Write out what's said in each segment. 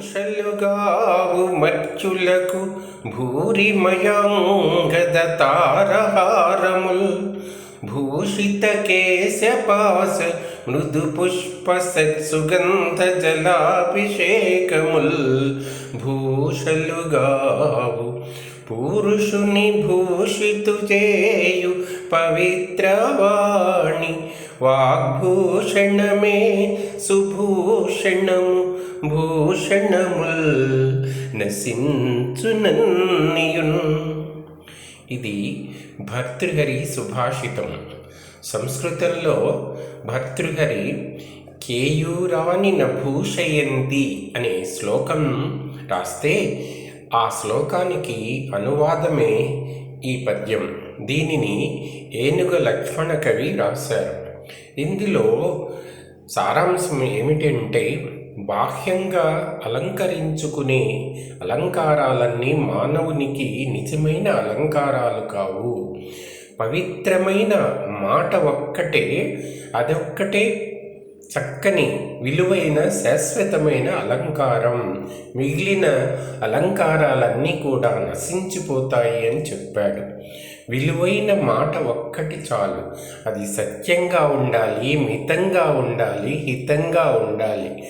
భూషలుగావు మర్చులకు భూరిమయాంగద తారహారముల్ భూషిత కేశపాస మృదు పుష్ప సత్సుగంధ జలాభిషేకముల్. భూషలుగావు పురుషుని భూషితు చేయు పవిత్రవాణి. వాగ్భూషణమే సుభూషణము భూషణముల్ నశించునన్నియున్ ఇది భర్తృహరి సుభాషితం. సంస్కృతంలో భర్తృహరి కేయూరాని నభూషయంతి అనే శ్లోకం రాస్తే ఆ శ్లోకానికి అనువాదమే ఈ పద్యం. దీనిని ఏనుగ లక్ష్మణ కవి రాశారు. ఇందులో సారాంశం ఏమిటంటే బాహ్యంగా అలంకరించుకునే అలంకారాలన్నీ మానవునికి నిజమైన అలంకారాలు కావు. పవిత్రమైన మాట ఒక్కటే అదొక్కటే చక్కని విలువైన శాశ్వతమైన అలంకారం. మిగిలిన అలంకారాలన్నీ కూడా నశించిపోతాయి అని చెప్పాడు. విలువైన మాట ఒక్కటి చాలు. అది సత్యంగా ఉండాలి మితంగా ఉండాలి హితంగా ఉండాలి.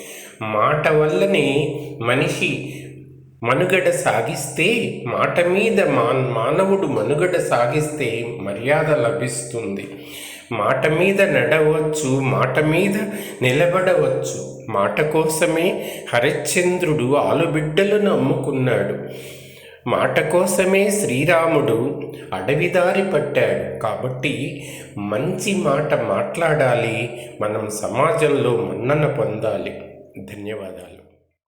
మాట వల్లనే మనిషి మనుగడ సాగిస్తే మాట మీద మా మానవుడు మనుగడ సాగిస్తే మర్యాద లభిస్తుంది. మాట మీద నడవచ్చు మాట మీద నిలబడవచ్చు. మాట కోసమే హరిశ్చంద్రుడు ఆలుబిడ్డలను అమ్ముకున్నాడు మాట కోసమే శ్రీరాముడు అడవిదారి పట్టాడు. కాబట్టి మంచి మాట మాట్లాడాలి. మనం సమాజంలో మన్నన పొందాలి. ధన్యవాదాలు.